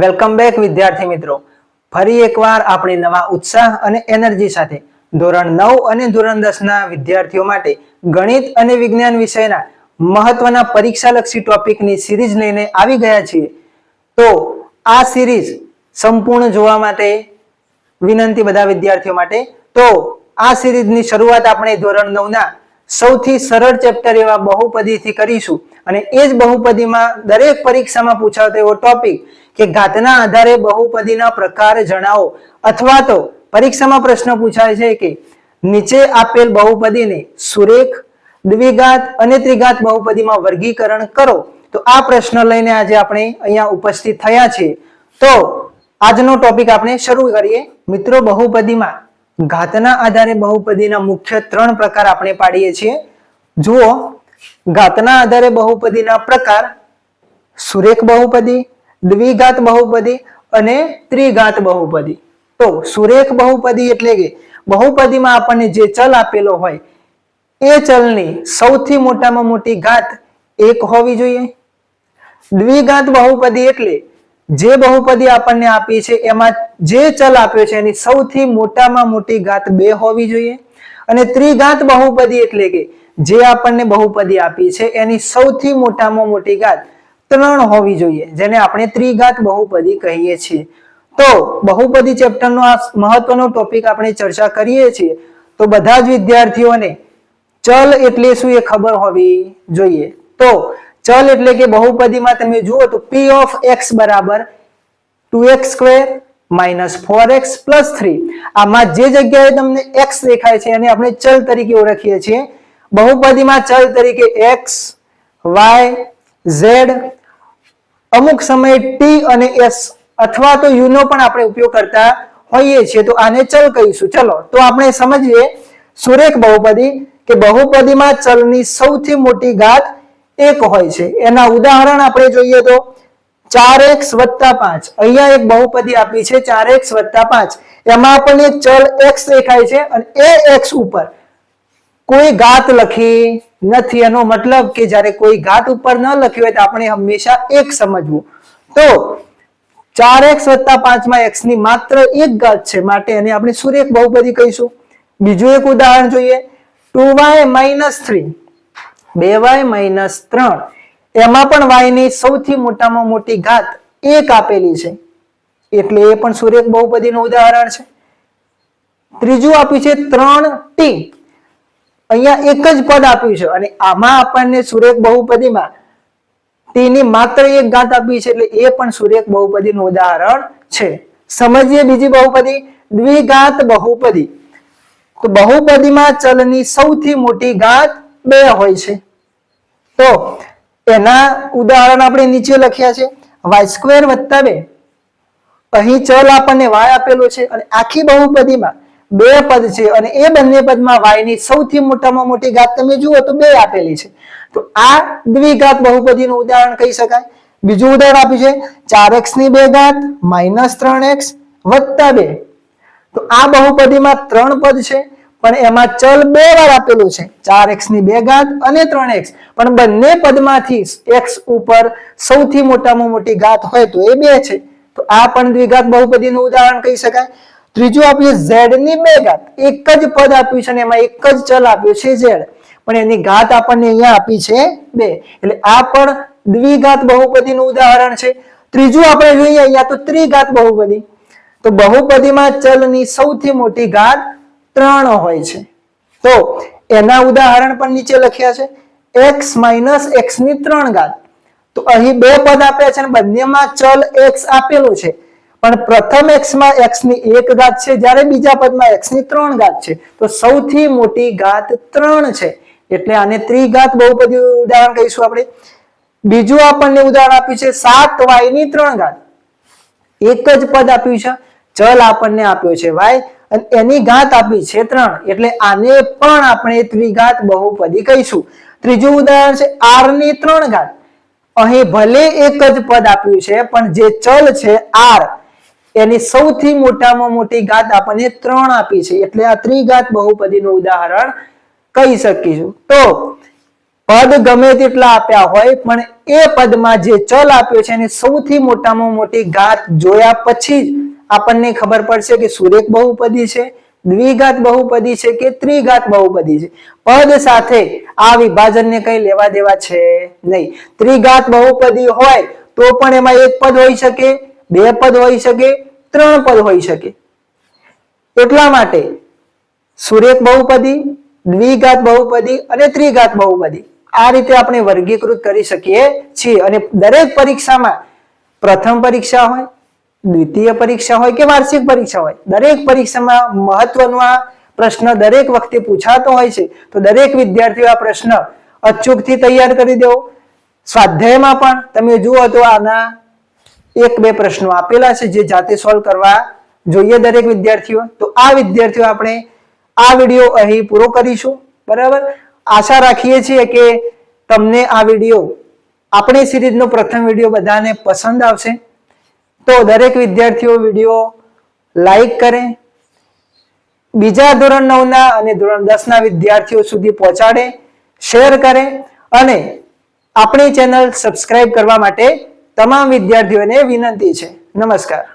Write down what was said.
Welcome back વિદ્યાર્થી મિત્રો. ફરી એકવાર આપણે નવા ઉત્સાહ અને એનર્જી સાથે ધોરણ નવ અને ધોરણ દસ ના વિદ્યાર્થીઓ માટે ગણિત અને વિજ્ઞાન વિષયના મહત્વના પરીક્ષાલક્ષી ટોપિકની સિરીઝ લઈને આવી ગયા છીએ. તો આ સિરીઝ સંપૂર્ણ જોવા માટે વિનંતી બધા વિદ્યાર્થીઓ માટે. તો આ સિરીઝની શરૂઆત આપણે ધોરણ નવના સૌથી સરળ ચેપ્ટર એવા બહુપદીથી કરીશું. અને એ જ બહુપદીમાં દરેક પરીક્ષામાં પૂછાતો એવો ટોપિક કે ઘાતના આધારે બહુપદીના પ્રકાર જણાવો. અથવા તો પરીક્ષામાં પ્રશ્ન પૂછાય છે કે નીચે આપેલ બહુપદીને સુરેખ, દ્વિઘાત અને ત્રિઘાત બહુપદીમાં વર્ગીકરણ કરો. તો આ પ્રશ્ન લઈને આજે આપણે અહીંયા ઉપસ્થિત થયા છીએ. તો આજનો ટોપિક આપણે શરૂ કરીએ. મિત્રો, બહુપદીમાં ઘાતના આધારે બહુપદીના મુખ્ય ત્રણ પ્રકાર આપણે પાડીએ છીએ. જુઓ ઘાતના આધારે બહુપદીના પ્રકાર સુરેખ બહુપદી, દ્વિઘાત બહુપદી અને ત્રિઘાત બહુપદી. તો સુરેખ બહુપદી એટલે કે બહુપદીમાં આપણને જે ચલ આપેલો હોય, એ ચલની સૌથી મોટામાં મોટી ઘાત એક હોવી જોઈએ. દ્વિઘાત બહુપદી એટલે જે બહુપદી આપણને આપી છે, એમાં જે ચલ આપ્યો છે, એની સૌથી મોટામાં મોટી ઘાત બે હોવી જોઈએ. અને ત્રિઘાત બહુપદી એટલે કે જે આપણને બહુપદી આપી છે, એની સૌથી મોટામાં મોટી ઘાત ત્રણ હોવી જોઈએ, જેને આપણે ત્રિઘાત બહુપદી કહીએ છીએ. તો બહુપદી ચેપ્ટરનો આ મહત્વનો ટોપિક આપણે ચર્ચા કરીએ છીએ. તો બધા જ વિદ્યાર્થીઓને ચલ એટલે શું એ ખબર હોવી જોઈએ? તો ચલ એટલે કે બહુપદીમાં તમે જુઓ તો p ઓફ x બરાબર 2x square minus four x plus three આમાં જે જગ્યાએ તમને એક્સ દેખાય છે એને આપણે ચલ તરીકે ઓળખીએ છીએ. બહુપદીમાં ચલ તરીકે એક્સ વાય ઝેડ અમુક સમયે ટી અને એસ અથવા તો યુનો પણ આપણે ઉપયોગ કરતા હોઈએ છીએ. તો આને ચલ કહીશું. ચલો, તો આપણે સમજીએ સુરેખ બહુપદી કે બહુપદીમાં ચલની સૌથી મોટી ઘાત એક હોય છે. એના ઉદાહરણ આપણે જોઈએ તો ચાર એક્સ વત્તા પાંચ. અહીંયા એક બહુપદી આપી છે ચાર એક્સ વત્તા પાંચ. એમાં આપણને ચલ એક્સ દેખાય છે અને એ એક્સ ઉપર કોઈ ઘાત લખી નથી. એનો મતલબ કે જ્યારે કોઈ ઘાત ઉપર ન લખી હોય તો આપણે હંમેશા એક સમજવું. તો ચાર એક્સ વત્તા પાંચમાં એક્સની માત્ર એક ઘાત છે માટે એને આપણે સુરેખ બહુપદી કહીશું? બીજું એક ઉદાહરણ જોઈએ. Two y minus three. બે વાય માઇનસ ત્રણ. એમાં પણ વાયની સૌથી મોટામાં મોટી ઘાત એક આપેલી છે. એટલે એ પણ સુરેખ બહુપદીનું ઉદાહરણ છે. ત્રીજું આપ્યું છે ત્રણ ટી. અહીંયા એક જ પદ આપ્યું છે અને આમાં આપણને સુરેખ બહુપદીમાં ટી માત્ર એક ઘાત આપી છે એટલે એ પણ સુરેખ બહુપદીનું ઉદાહરણ છે. સમજીએ બીજી બહુપદી, દ્વિઘાત બહુપદી. તો બહુપદીમાં ચલની સૌથી મોટી ઘાત બે હોય છે. તો એના ઉદાહરણ આપણે નીચે લખ્યા છે. વાય સ્ક્વેર વત્તા બે. અહીં ચલ આપણને વાય આપેલો છે અને આખી બહુપદીમાં બે પદ છે અને એ બંને પદમાં વાયની સૌથી મોટામાં મોટી ઘાત તમે જુઓ તો બે આપેલી છે. તો આ દ્વિઘાત બહુપદીનું ઉદાહરણ કહી શકાય. બીજું ઉદાહરણ આપ્યું છે, ચાર એક્સની બે ઘાત માઇનસ ત્રણ એક્સ વત્તા બે. તો આ બહુપદીમાં ત્રણ પદ છે. પણ એમાં ચલ બે વાર આપેલું છે. ચાર એક્સની બે ઘાત અને ત્રણ એક્સ પણ બંને પદમાંથી એક્સ ઉપર સૌથી મોટામાં મોટી ઘાત હોય તો એ બે છે. તો આ પણ દ્વિઘાત બહુપદીનું ઉદાહરણ કહી શકાય. ત્રીજું આપ્યું ઝેડની બે ઘાત. એક જ પદ આપ્યું છે અને એમાં એક જ ચલ આપ્યું છે ઝેડ પણ એની ઘાત આપણને અહીંયા આપી છે બે. એટલે આ પણ દ્વિઘાત બહુપદીનું ઉદાહરણ છે. ત્રીજું આપણે જોઈએ અહીંયા તો ત્રિઘાત બહુપદી. તો બહુપદીમાં ચલની સૌથી મોટી ઘાત ત્રણ હોય છે. તો એના ઉદાહરણ પણ નીચે લખ્યા છે. એક્સ માઇનસ એક્સની ત્રણ ઘાત. તો અહીં બે પદ આપ્યા છે બંનેમાં ચલ એક્સ આપેલું છે. પણ પ્રથમ એક્સમાં x ની એક ઘાત છે, જ્યારે બીજા પદમાં એક્સની ત્રણ ઘાત છે. તો સૌથી મોટી ઘાત ત્રણ છે. એટલે આને ત્રિઘાત બહુપદી ઉદાહરણ કહીશું આપણે. બીજું આપણને ઉદાહરણ આપ્યું છે સાત વાયની ત્રણ ઘાત. એક જ પદ આપ્યું છે. ચલ આપણને આપ્યો છે વાય અને એની ઘાત આપી છે ત્રણ એટલે આને પણ આપણે ત્રિઘાત બહુપદી કહીશું. ત્રીજું ઉદાહરણ છે આરની ત્રણ ઘાત. અહીં ભલે એક જ પદ આપ્યું છે, પણ જે ચલ છે આર એની સૌથી મોટામાં મોટી ઘાત આપણને ત્રણ આપી છે. એટલે આ ત્રિઘાત બહુપદીનું ઉદાહરણ કહી શકીશું. તો, પદ ગમે તેટલા આપ્યા હોય, પણ એ પદમાં જે ચલ આપ્યો છે, એની સૌથી મોટામાં મોટી ઘાત જોયા પછી જ આપણને ખબર પડશે કે સુરેખ બહુપદી છે, દ્વિઘાત બહુપદી છે કે ત્રિઘાત બહુપદી છે. પદ સાથે આ વિભાજનને કઈ લેવા દેવા છે નહીં. ત્રિઘાત બહુપદી હોય તો પણ એમાં એક પદ હોઈ શકે, બે પદ હોઈ શકે, ત્રણ પદ હોઈ શકે. એટલા માટે સુરેખ બહુપદી, દ્વિઘાત બહુપદી અને ત્રિઘાત બહુપદી આ રીતે આપણે વર્ગીકૃત કરી શકીએ છીએ. અને દરેક પરીક્ષામાં પ્રથમ પરીક્ષા હોય દ્વિતીય પરીક્ષા હોય કે વાર્ષિક પરીક્ષા હોય? દરેક પરીક્ષામાં મહત્વનો આ પ્રશ્ન દરેક વખતે પૂછાતો હોય છે. તો દરેક વિદ્યાર્થીઓ આ પ્રશ્ન અચૂકથી તૈયાર કરી દેવો સ્વાધ્યાયમાં પણ તમે જુઓ તો આના એક બે પ્રશ્નો આપેલા છે જે જાતે સોલ્વ કરવા જોઈએ દરેક વિદ્યાર્થીઓ. તો આ વિદ્યાર્થીઓ આપણે આ વીડિયો અહીં પૂરો કરીશું. બરાબર? આશા રાખીએ છીએ કે તમને આ વીડિયો, આપણી સિરીઝનો પ્રથમ વીડિયો બધાને પસંદ આવશે. તો દરેક વિદ્યાર્થીઓ વીડિયો લાઈક કરે. બીજા ધોરણ નવના અને ધોરણ દસના વિદ્યાર્થીઓ સુધી પહોંચાડે, શેર કરે અને આપણી ચેનલ સબસ્ક્રાઇબ કરવા માટે તમામ વિદ્યાર્થીઓને વિનંતી છે. નમસ્કાર.